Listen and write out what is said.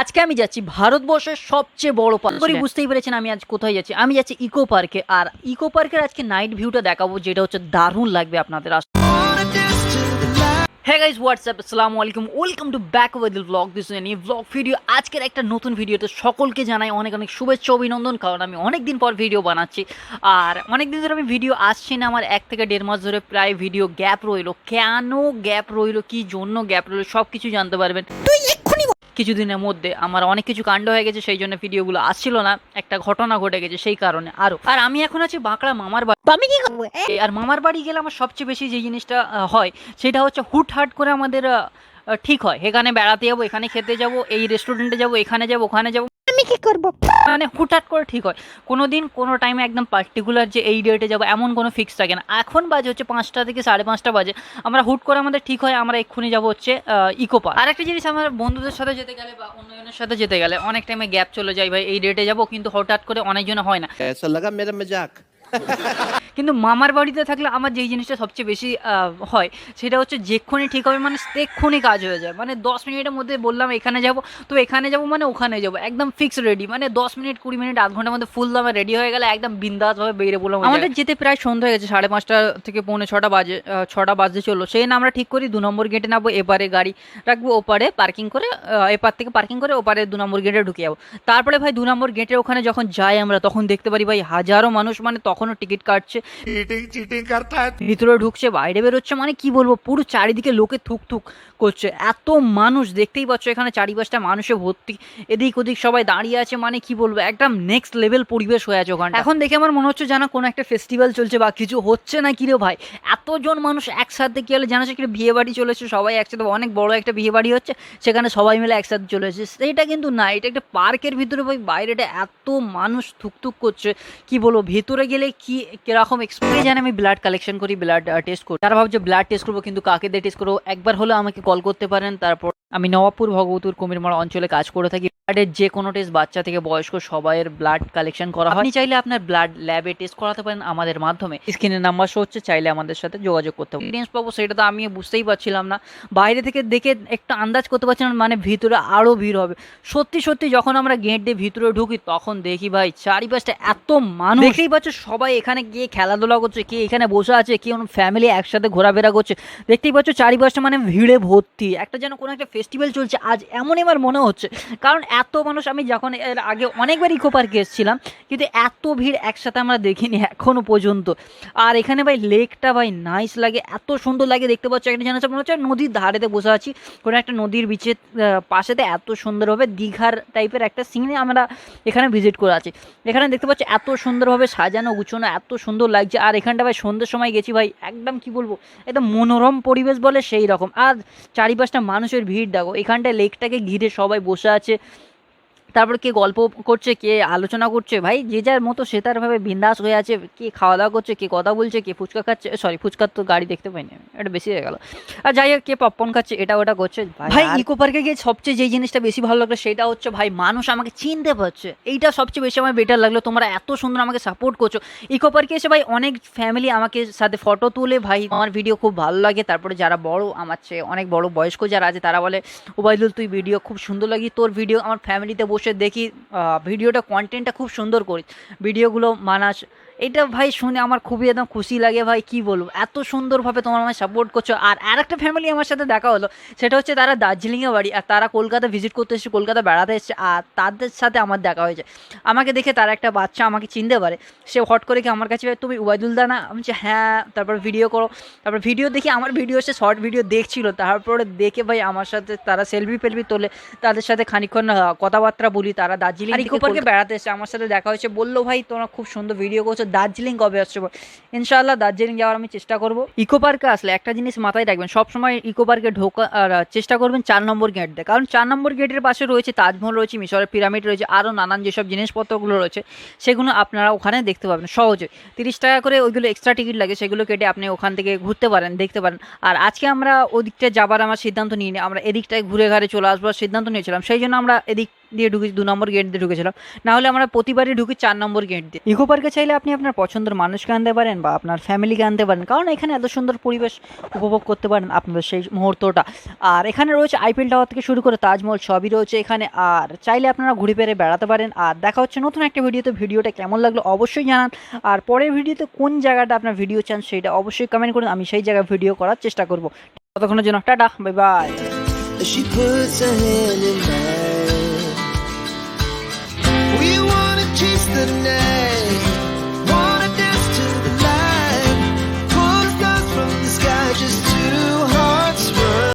আজকে আমি যাচ্ছি ভারতবর্ষের সবচেয়ে বড় পার্ক বুঝতেই পেরেছেন আমি আজ কোথায় যাচ্ছি। আমি যাচ্ছি ইকো পার্কে আর ইকো পার্কের আজকে নাইট ভিউটা দেখাবো যেটা হচ্ছে দারুণ লাগবে আপনাদের হ্যাঁ গাইজ হোয়াটসঅ্যাপ আসসালামু আলাইকুম welcome to back with blog this any blog video আজকের একটা নতুন ভিডিওতে সকলকে জানাই অনেক অনেক শুভেচ্ছা অভিনন্দন কারণ আমি অনেক দিন পর ভিডিও বানাচ্ছি। আর অনেক দিন ধরে আমি ভিডিও আসছি না আমার এক থেকে দেড় মাস ধরে প্রায় ভিডিও গ্যাপ রইল। কেন গ্যাপ রইল? কি জন্য গ্যাপ রইল? সব কিছু জানতে পারবেন। কিছুদিনের মধ্যে আমার অনেক কিছু কাণ্ড হয়ে গেছে সেই জন্য ভিডিওগুলো আসছিল না। একটা ঘটনা ঘটে গেছে সেই কারণে আরও আর আমি এখন আছি বাঁকড়া মামার বাড়ি। আমি কি করব? আর মামার বাড়ি গেলে আমার সবচেয়ে বেশি যে জিনিসটা হয় সেটা হচ্ছে হুটহাট করে আমাদের ঠিক হয়। এখানে বেড়াতে যাব এখানে খেতে যাব এই রেস্টুরেন্টে যাব এখানে যাব ওখানে যাব। কি করব? মানে হুটাট করে ঠিক হয়। কোনো দিন কোনো টাইমে একদম পার্টিকুলার যে এই ডেটে যাব এমন কোনো ফিক্স থাকে না। এখন বাজে হচ্ছে পাঁচটা থেকে সাড়ে পাঁচটা বাজে। আমরা হুট করে আমাদের ঠিক হয় আমরা এক্ষুনি যাব হচ্ছে ইকো পার্ক আরেকটা জিনিস আমার বন্ধুদের সাথে যেতে গেলে বা অন্যজনের সাথে যেতে গেলে অনেক টাইমে গ্যাপ চলে যায় ভাই এই ডেটে যাব কিন্তু হঠাৎ করে অনেকজন হয় না। লাগা মেরে মজাক কিন্তু মামার বাড়িতে থাকলে আমার যেই জিনিসটা সবচেয়ে বেশি হয় সেটা হচ্ছে যেক্ষুনি ঠিক হবে মানে তেক্ষুনি কাজ হয়ে যায়। মানে দশ মিনিটের মধ্যে বললাম এখানে যাব তো এখানে যাব মানে ওখানে যাব একদম ফিক্স রেডি মানে দশ মিনিট কুড়ি মিনিট আধ ঘণ্টার মধ্যে ফুল দামে রেডি হয়ে গেলে একদম বিন্দাসভাবে বেরিয়ে পড়লাম আমাদের যেতে প্রায় সন্ধ্যা হয়ে গেছে সাড়ে পাঁচটা থেকে পৌনে ছটা বাজে ছটা বাজতে চলল। সেই না আমরা ঠিক করি দু নম্বর গেটে নামবো এপারে গাড়ি রাখব ওপারে পার্কিং করে এপার থেকে পার্কিং করে ওপারে দু নম্বর গেটে ঢুকে যাব। তারপরে ভাই দু নম্বর গেটের ওখানে যখন যাই আমরা তখন দেখতে পারি ভাই হাজারো মানুষ মানে এখনও টিকিট কাটছে। ভিতরে ঢুকছে বাইরে বেরোচ্ছে মানে কি বলব? পুরো চারিদিকে লোকে থুকথুক করছে। এত মানুষ দেখতেই পাচ্ছ এখানে চারিপাশটা মানুষে ভর্তি। এদিক ওদিক সবাই দাঁড়িয়ে আছে মানে কি বলব? একদম নেক্সট লেভেল পরিবেশ হয়ে আছে ওখানে এখন দেখে আমার মনে হচ্ছে জানা কোনো একটা ফেস্টিভ্যাল চলছে বা কিছু হচ্ছে না কি রে ভাই? এতজন মানুষ একসাথে কি হলে জানা সেখানে বিয়ে বাড়ি চলেছে সবাই একসাথে অনেক বড় একটা বিয়ে বাড়ি হচ্ছে সেখানে সবাই মিলে একসাথে চলে এসেছে। সেটা কিন্তু না এটা একটা পার্কের ভিতরে ভাই বাইরেটা এত মানুষ থুকথুক করছে। কি বলব? ভেতরে গেলে কি, কীরকম এক্সপিরিয়েন্স জানি? আমি ব্লাড কালেকশন করি ব্লাড টেস্ট করি। তারা ভাবছে ব্লাড টেস্ট করব, কিন্তু কাকে দিয়ে টেস্ট করব? একবার হলে আমাকে কল করতে পারেন, তারপর আমি নবাবপুর ভগবতুর কুমিরমারা অঞ্চলে কাজ করে থাকি। ব্লাডের যে কোনো টেস্ট বাচ্চা থেকে বয়স্ক সবাইয়ের ব্লাড কালেকশন করা হয়। আপনি চাইলে আপনার ব্লাড ল্যাবে টেস্ট করাতে পারেন আমাদের মাধ্যমে। স্ক্রিনের নাম্বার শো হচ্ছে, চাইলে আমাদের সাথে যোগাযোগ করতে পারেন। এক্সপিরিয়েন্স পাবো, সেটা তো আমি বুঝতেই পারছিলাম না। বাইরে থেকে দেখে একটা আন্দাজ করতে পারছিলাম মানে ভিতরে আরও ভিড় হবে। সত্যি সত্যি যখন আমরা গেট দিয়ে ভিতরে ঢুকি, তখন দেখি ভাই, চারিপাশটা এত মানুষ। দেখতেই পাচ্ছ সবাই এখানে গিয়ে খেলাধুলা করছে, কে এখানে বসে আছে, কে ফ্যামিলি একসাথে ঘোরাফেরা করছে। দেখতেই পাচ্ছ চারিপাশটা মানে ভিড়ে ভর্তি। একটা যেন কোনো একটা ফেস্টিভ্যাল চলছে, আজ এমনই আমার মনে হচ্ছে। কারণ এত মানুষ, আমি যখন এর আগে অনেকবার ইকো পার্কে এসেছিলাম, কিন্তু এত ভিড় একসাথে আমরা দেখিনি এখনও পর্যন্ত। আর এখানে ভাই, লেকটা ভাই নাইস লাগে, এত সুন্দর লাগে, দেখতে পাচ্ছ, একটা হচ্ছে মনে হচ্ছে নদীর ধারেতে বসে আছি, কোনো একটা নদীর বিচের পাশেতে এত সুন্দরভাবে দীঘার টাইপের একটা সিনে আমরা এখানে ভিজিট করে আছি। এখানে দেখতে পাচ্ছি, এত সুন্দরভাবে সাজানো, গুছানো, এত সুন্দর লাগছে। আর এখানটা ভাই, সন্ধ্যের সময় গেছি ভাই, একদম কি বলব, একদম মনোরম পরিবেশ বলে সেই রকম। আর চারিপাশটা মানুষের ভিড় দেখো এখানটায় লেকটাকে ঘিরে সবাই বসে আছে। তারপর কে গল্প করছে কে আলোচনা করছে ভাই যে যার মতো সে তারভাবে বিন্দাস হয়ে আছে কে খাওয়া দাওয়া করছে কে কথা বলছে কে ফুচকা খাচ্ছে সরি ফুচকার তো গাড়ি দেখতে পাইনি এটা বেশি হয়ে গেল। আর যাই হোক কে পপকর্ন খাচ্ছে এটা ওটা করছে ভাই ইকো পার্কে গিয়ে সবচেয়ে যেই জিনিসটা বেশি ভালো লাগল সেটা হচ্ছে ভাই মানুষ আমাকে চিনতে পারছে এইটা সবচেয়ে বেশি আমার বেটার লাগল তোমরা এত সুন্দর আমাকে সাপোর্ট করছ। ইকো পার্কে এসে ভাই অনেক ফ্যামিলি আমাকে সাথে ফটো তুলে ভাই আমার ভিডিও খুব ভালো লাগে তারপরে যারা বড় আমার চেয়ে অনেক বড় বয়স্ক যারা আছে তারা বলে ওবায়দুল তুই ভিডিও খুব সুন্দর লাগি তোর ভিডিও আমার ফ্যামিলিতে বসে দেখি ভিডিওটা কন্টেন্টটা খুব সুন্দর করি ভিডিওগুলো মানাস এটা ভাই শুনে আমার খুবই একদম খুশি লাগে ভাই কি বলব? এত সুন্দরভাবে তোমার আমায় সাপোর্ট করছ। আর আরেকটা ফ্যামিলি আমার সাথে দেখা হলো সেটা হচ্ছে তারা দার্জিলিংয়ে বাড়ি আর তারা কলকাতা ভিজিট করতে এসেছে কলকাতা বেড়াতে এসেছে আর তাদের সাথে আমার দেখা হয়েছে। আমাকে দেখে তারা একটা বাচ্চা আমাকে চিনতে পারে। সে হট করে কি আমার কাছে ভাই তুমি ওবায়দুল দা না? আমি বলছি হ্যাঁ। তারপর ভিডিও করো। তারপর ভিডিও দেখি আমার ভিডিও সে শর্ট ভিডিও দেখছিল। তারপরে দেখে ভাই আমার সাথে তারা সেলফি ফেলফি তোলে। তাদের সাথে খানিক্ষণ কথাবার্তা বলি। তারা দার্জিলিং বেড়াতে এসেছে আমার সাথে দেখা হয়েছে। বলল ভাই তোমরা খুব সুন্দর ভিডিও করছ। দার্জিলিং কবে আসছে বল? ইনশাআল্লাহ দার্জিলিং যাওয়ার আমি চেষ্টা করব। ইকো পার্কে আসলে একটা জিনিস মাথায় রাখবেন, সবসময় ইকো পার্কে ঢোকা চেষ্টা করবেন চার নম্বর গেট দিয়ে। কারণ চার নম্বর গেটের পাশে রয়েছে তাজমহল, রয়েছে মিশরের পিরামিড রয়েছে আরও নানান যেসব জিনিসপত্রগুলো রয়েছে, সেগুলো আপনারা ওখানে দেখতে পাবেন সহজে। তিরিশ টাকা করে ওইগুলো এক্সট্রা টিকিট লাগে, সেগুলো কেটে আপনি ওখান থেকে ঘুরতে পারেন, দেখতে পারেন। আর আজকে আমরা ওদিকটা যাবার আমার সিদ্ধান্ত নিইনি, আমরা এদিকটায় ঘুরে ঘাড়ে চলে আসবার সিদ্ধান্ত নিয়েছিলাম, সেই জন্য আমরা এদিক দিয়ে ঢুকেছি দু নম্বর গেট দিয়ে ঢুকেছিলাম। না হলে আমরা প্রতিবারই ঢুকি চার নম্বর গেট দিয়ে। ইকো পার্কে চাইলে আপনি আপনার পছন্দের মানুষকে আনতে পারেন বা আপনার ফ্যামিলিকে আনতে পারেন। কারণ এখানে এত সুন্দর পরিবেশ উপভোগ করতে পারেন আপনাদের সেই মুহূর্তটা। আর এখানে রয়েছে আইপিএল টাওয়ার থেকে শুরু করে তাজমহল সবই রয়েছে এখানে। আর চাইলে আপনারা ঘুরে ফিরে বেড়াতে পারেন। আর দেখা হচ্ছে নতুন একটা ভিডিওতে। ভিডিওটা কেমন লাগল অবশ্যই জানান। আর পরের ভিডিওতে কোন জায়গাটা আপনার ভিডিও চান সেটা অবশ্যই কমেন্ট করুন। আমি সেই জায়গায় ভিডিও করার চেষ্টা করব। ততক্ষণের জন্য টাটা, বাই বাই।